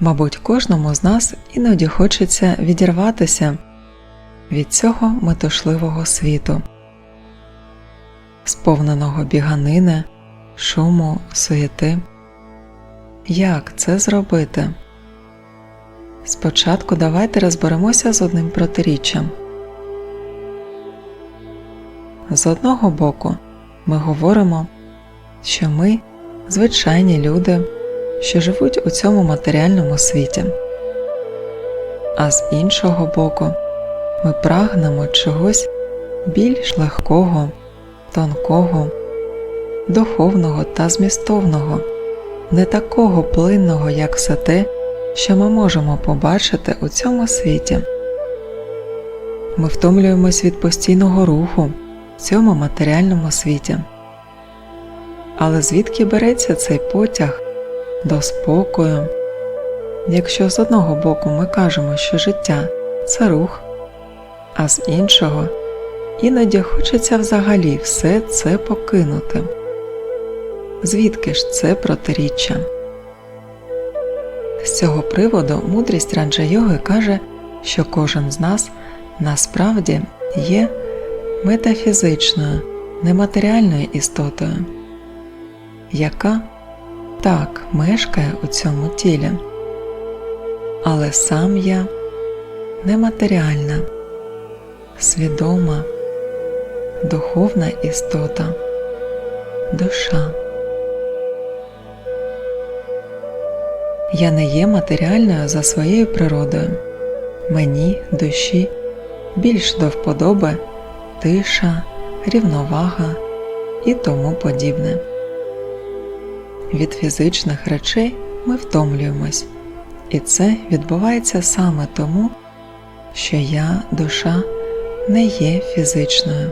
Мабуть, кожному з нас іноді хочеться відірватися від цього метушливого світу, сповненого біганини, шуму, суєти. Як це зробити? Спочатку давайте розберемося з одним протиріччям. З одного боку, ми говоримо, що ми звичайні люди, що живуть у цьому матеріальному світі, а з іншого боку, ми прагнемо чогось більш легкого, тонкого, духовного та змістовного, не такого плинного, як все те, що ми можемо побачити у цьому світі. Ми втомлюємось від постійного руху в цьому матеріальному світі. Але звідки береться цей потяг до спокою? Якщо з одного боку ми кажемо, що життя це рух, а з іншого іноді хочеться взагалі все це покинути. Звідки ж це протиріччя? З цього приводу мудрість раджа йоги каже, що кожен з нас насправді є метафізичною, нематеріальною істотою, яка так мешкає у цьому тілі, але сам я нематеріальна, свідома, духовна істота, душа. Я не є матеріальною за своєю природою. Мені, душі, більш до вподоби тиша, рівновага і тому подібне. Від фізичних речей ми втомлюємось, і це відбувається саме тому, що я, душа, не є фізичною.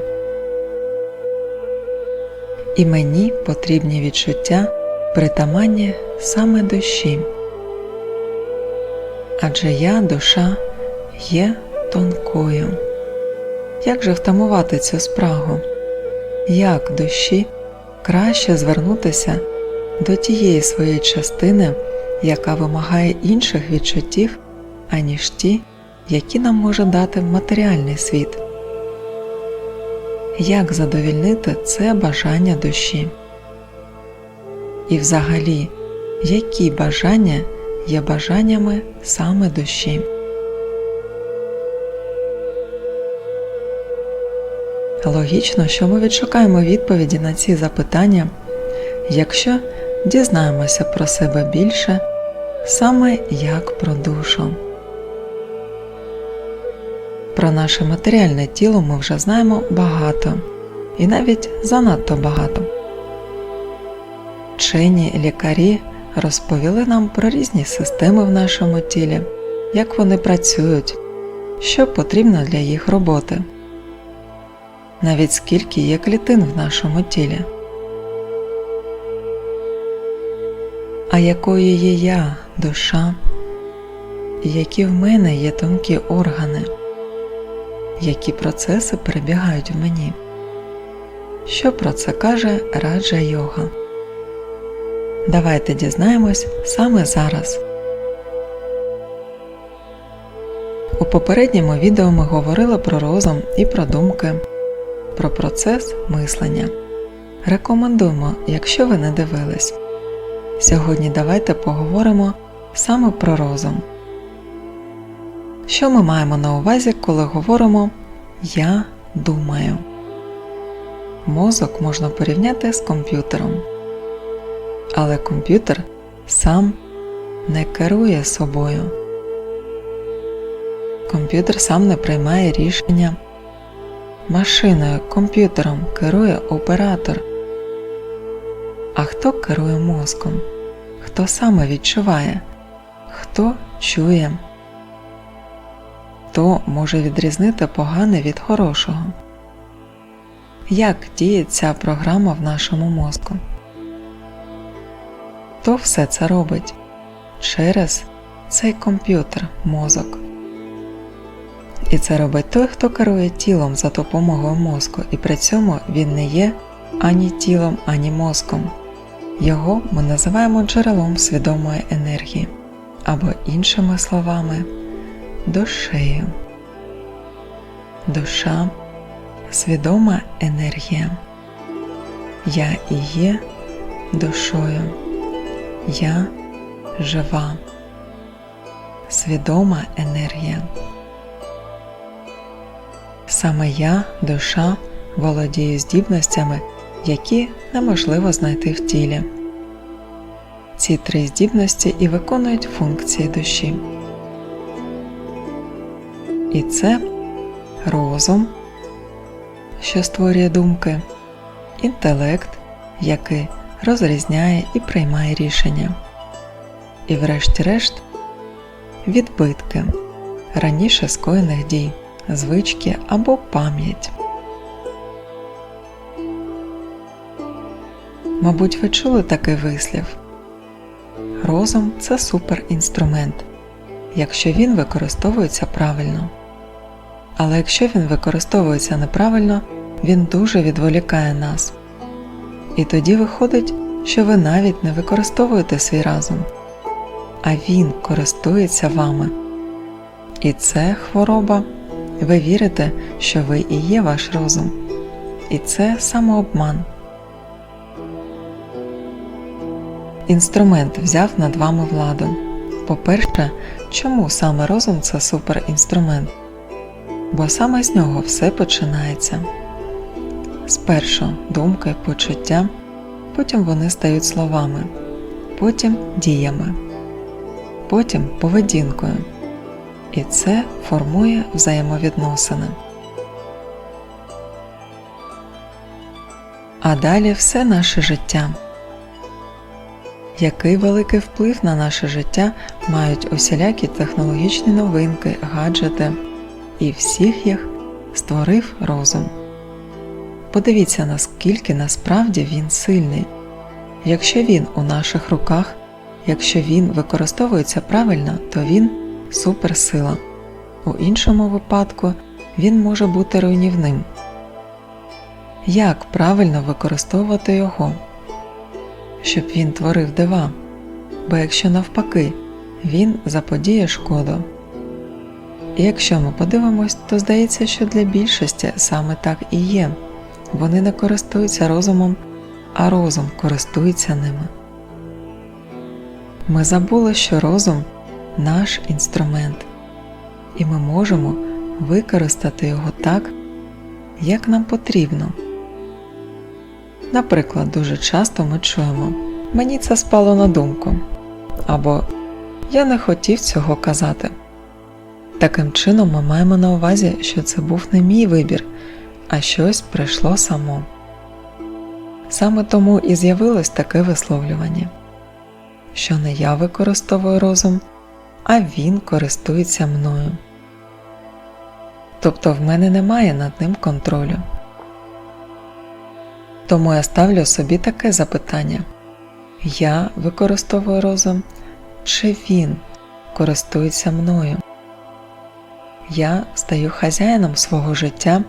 І мені потрібні відчуття притаманні саме душі адже я, душа, є тонкою. Як же втамувати цю спрагу? Як душі краще звернутися до тієї своєї частини, яка вимагає інших відчуттів, аніж ті, які нам може дати матеріальний світ? Як задовільнити це бажання душі? І взагалі, які бажання є бажаннями саме душі. Логічно, що ми відшукаємо відповіді на ці запитання, якщо дізнаємося про себе більше саме як про душу. Про наше матеріальне тіло ми вже знаємо багато і навіть занадто багато. Вчені лікарі розповіли нам про різні системи в нашому тілі, як вони працюють, що потрібно для їх роботи, навіть скільки є клітин в нашому тілі. А якою є я, душа, які в мене є тонкі органи, які процеси перебігають в мені? Що про це каже раджа йога? Давайте дізнаємось саме зараз. У попередньому відео ми говорили про розум і про думки, про процес мислення. Рекомендуємо, якщо ви не дивились. Сьогодні давайте поговоримо саме про розум. Що ми маємо на увазі, коли говоримо Я думаю? Мозок можна порівняти з комп'ютером але комп'ютер сам не керує собою. Комп'ютер сам не приймає рішення. Машиною комп'ютером керує оператор. А хто керує мозком? Хто саме відчуває? Хто чує? Хто може відрізнити погане від хорошого? Як діє ця програма в нашому мозку? Хто все це робить? Через цей комп'ютер мозок. І це робить той, хто керує тілом за допомогою мозку, і при цьому він не є ані тілом, ані мозком. Його ми називаємо джерелом свідомої енергії, або іншими словами, душею. Душа свідома енергія. Я і є душою. Я жива. Свідома енергія. Саме я, душа, володію здібностями, які неможливо знайти в тілі. Ці три здібності і виконують функції душі. І це розум, що створює думки, інтелект, який розрізняє і приймає рішення, і, врешті-решт, відбитки раніше скоєних дій, звички або пам'ять. Мабуть, ви чули такий вислів. Розум це суперінструмент, якщо він використовується правильно. Але якщо він використовується неправильно, він дуже відволікає нас. І тоді виходить, що ви навіть не використовуєте свій разум, а він користується вами. І це хвороба. Ви вірите, що ви і є ваш розум. І це самообман. Інструмент взяв над вами владу. По-перше, чому саме розум це суперінструмент? Бо саме з нього все починається. Спершу думки, почуття, потім вони стають словами, потім діями, потім поведінкою. І це формує взаємовідносини. А далі все наше життя. Який великий вплив на наше життя мають усілякі технологічні новинки, гаджети, і всіх їх створив розум. Подивіться, наскільки насправді він сильний. Якщо він у наших руках, якщо він використовується правильно, то він суперсила. У іншому випадку він може бути руйнівним. Як правильно використовувати його? Щоб він творив дива, бо якщо навпаки він заподіє шкоду. І якщо ми подивимось, то здається, що для більшості саме так і є вони не користуються розумом, а розум користується ними. Ми забули, що розум наш інструмент, і ми можемо використати його так, як нам потрібно. Наприклад, дуже часто ми чуємо Мені це спало на думку або Я не хотів цього казати. Таким чином ми маємо на увазі, що це був не мій вибір, а щось прийшло само. Саме тому і з'явилось таке висловлювання, що не я використовую розум, а він користується мною. Тобто в мене немає над ним контролю. Тому я ставлю собі таке запитання Я використовую розум, чи він користується мною? Я стаю хазяїном свого життя,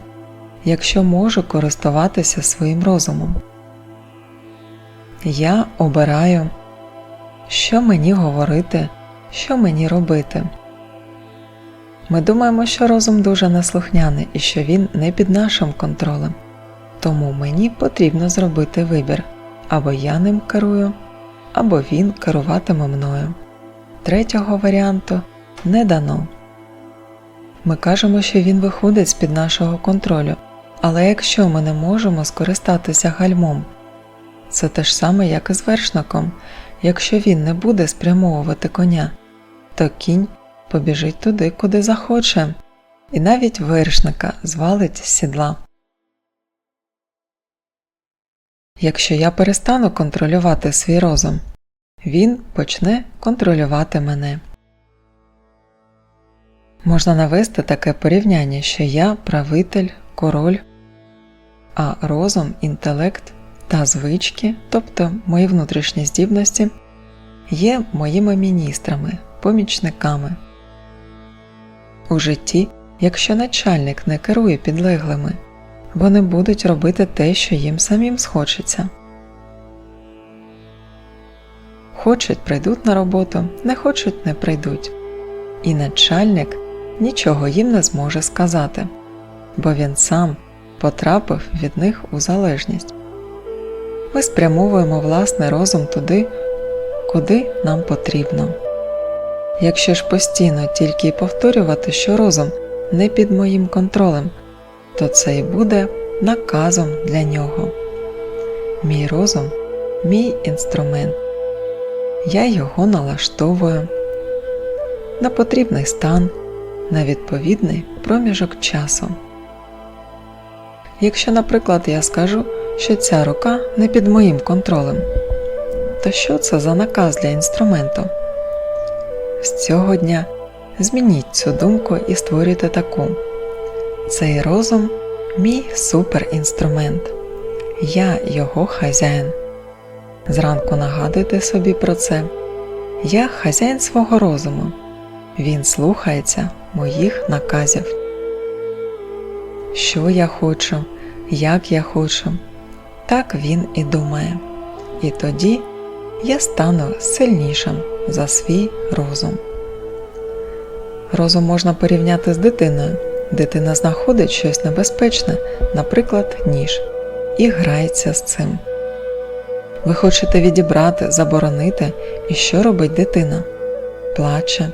якщо можу користуватися своїм розумом. Я обираю, що мені говорити, що мені робити. Ми думаємо, що розум дуже неслухняний і що він не під нашим контролем. Тому мені потрібно зробити вибір або я ним керую, або він керуватиме мною. Третього варіанту не дано. Ми кажемо, що він виходить з під нашого контролю, але якщо ми не можемо скористатися гальмом, це те ж саме, як і з вершником. Якщо він не буде спрямовувати коня, то кінь побіжить туди, куди захоче, і навіть вершника звалить з сідла. Якщо я перестану контролювати свій розум, він почне контролювати мене. Можна навести таке порівняння, що я правитель, король, а розум, інтелект та звички, тобто мої внутрішні здібності, є моїми міністрами, помічниками. У житті, якщо начальник не керує підлеглими, вони будуть робити те, що їм самим схочеться. Хочуть прийдуть на роботу, не хочуть не прийдуть. І начальник нічого їм не зможе сказати, бо він сам потрапив від них у залежність. Ми спрямовуємо власний розум туди, куди нам потрібно. Якщо ж постійно тільки повторювати, що розум не під моїм контролем, то це і буде наказом для нього. Мій розум мій інструмент. Я його налаштовую на потрібний стан, на відповідний проміжок часу. Якщо, наприклад, я скажу, що ця рука не під моїм контролем, то що це за наказ для інструменту? З цього дня змініть цю думку і створюйте таку. Цей розум мій суперінструмент. Я його хазяїн. Зранку нагадуйте собі про це. Я хазяїн свого розуму. Він слухається моїх наказів. Що я хочу, як я хочу, так він і думає. І тоді я стану сильнішим за свій розум. Розум можна порівняти з дитиною. Дитина знаходить щось небезпечне, наприклад, ніж, і грається з цим. Ви хочете відібрати, заборонити, і що робить дитина? Плаче.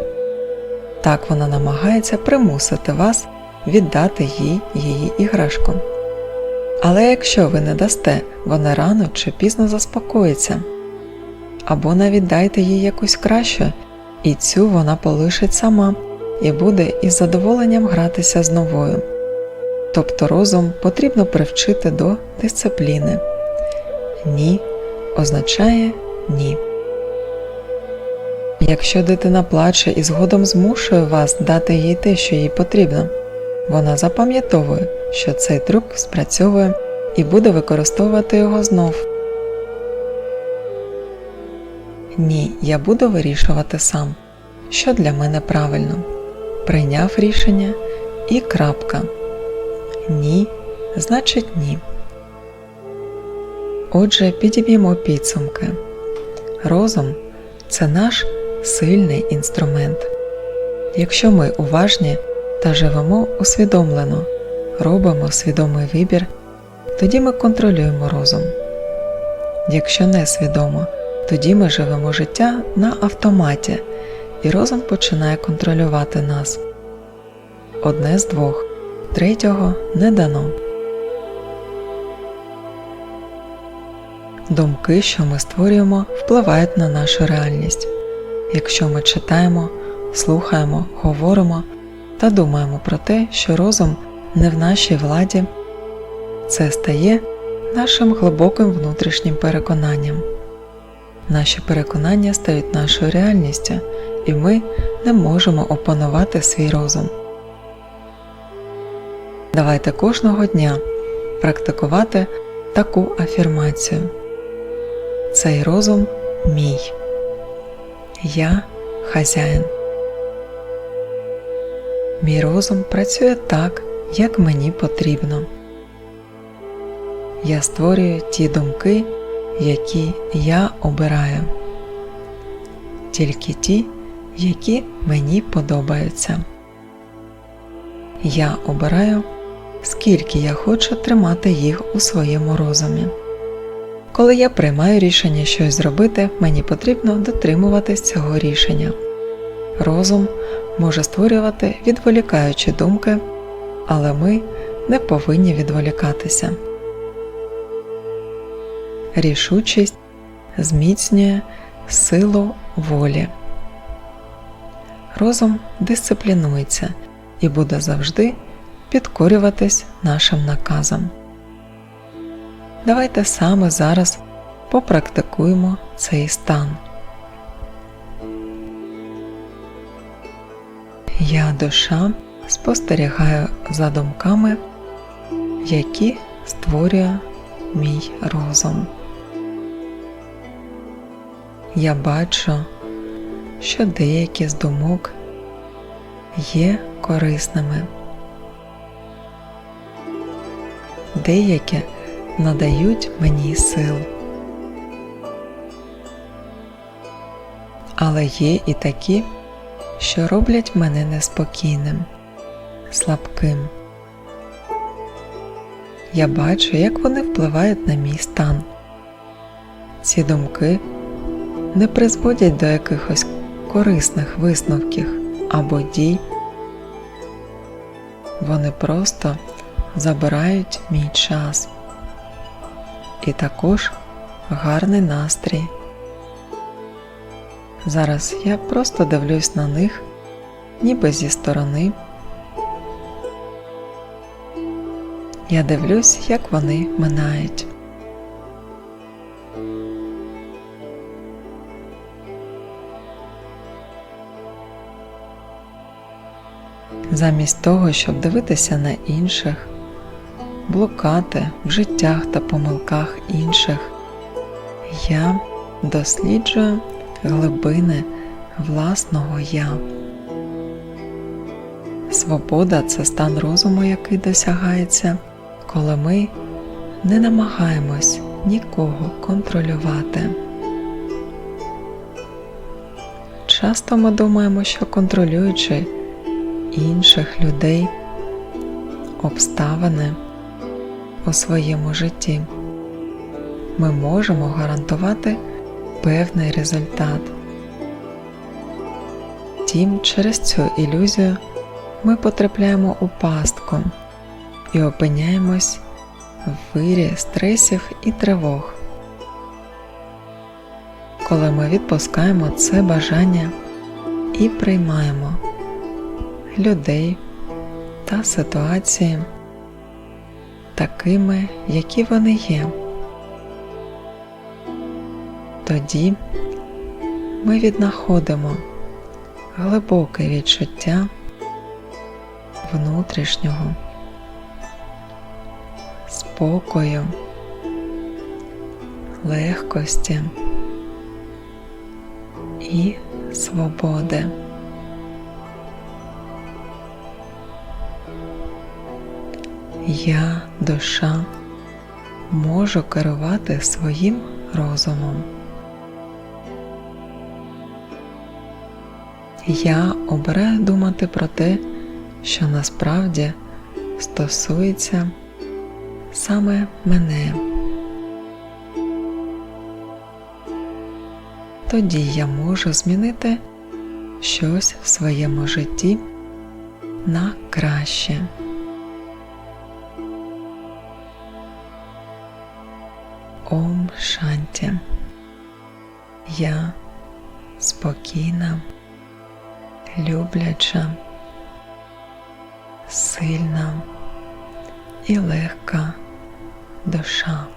Так вона намагається примусити вас віддати їй її іграшку. Але якщо ви не дасте, вона рано чи пізно заспокоїться. Або навіть дайте їй якусь кращу, і цю вона полишить сама і буде із задоволенням гратися з новою. Тобто розум потрібно привчити до дисципліни. Ні означає ні. Якщо дитина плаче і згодом змушує вас дати їй те, що їй потрібно, вона запам'ятовує, що цей трюк спрацьовує і буде використовувати його знов. Ні, я буду вирішувати сам, що для мене правильно. Прийняв рішення і крапка. Ні, значить ні. Отже, підіб'ємо підсумки. Розум це наш сильний інструмент. Якщо ми уважні та живемо усвідомлено, робимо свідомий вибір, тоді ми контролюємо розум. Якщо не свідомо, тоді ми живемо життя на автоматі, і розум починає контролювати нас. Одне з двох, третього не дано. Думки, що ми створюємо, впливають на нашу реальність. Якщо ми читаємо, слухаємо, говоримо та думаємо про те, що розум не в нашій владі, це стає нашим глибоким внутрішнім переконанням. Наші переконання стають нашою реальністю, і ми не можемо опанувати свій розум. Давайте кожного дня практикувати таку афірмацію. Цей розум мій. Я хазяїн. Мій розум працює так, як мені потрібно. Я створюю ті думки, які я обираю, тільки ті, які мені подобаються. Я обираю, скільки я хочу тримати їх у своєму розумі. Коли я приймаю рішення щось зробити, мені потрібно дотримуватись цього рішення. Розум може створювати відволікаючі думки, але ми не повинні відволікатися. Рішучість зміцнює силу волі. Розум дисциплінується і буде завжди підкорюватись нашим наказам. Давайте саме зараз попрактикуємо цей стан. Я душа спостерігаю за думками, які створює мій розум. Я бачу, що деякі з думок є корисними, деякі надають мені сил. Але є і такі, що роблять мене неспокійним, слабким. Я бачу, як вони впливають на мій стан. Ці думки не призводять до якихось корисних висновків або дій. Вони просто забирають мій час і також гарний настрій. Зараз я просто дивлюсь на них, ніби зі сторони. Я дивлюсь, як вони минають. Замість того, щоб дивитися на інших, блукати в життях та помилках інших, я досліджую глибини власного я. Свобода це стан розуму, який досягається, коли ми не намагаємось нікого контролювати. Часто ми думаємо, що контролюючи інших людей, обставини у своєму житті, ми можемо гарантувати певний результат. Втім, через цю ілюзію ми потрапляємо у пастку і опиняємось в вирі стресів і тривог. Коли ми відпускаємо це бажання і приймаємо людей та ситуації такими, які вони є. Тоді ми віднаходимо глибоке відчуття внутрішнього спокою, легкості і свободи. Я, душа, можу керувати своїм розумом. Я обираю думати про те, що насправді стосується саме мене. Тоді я можу змінити щось в своєму житті на краще. Я спокійна, любляча, сильна і легка душа.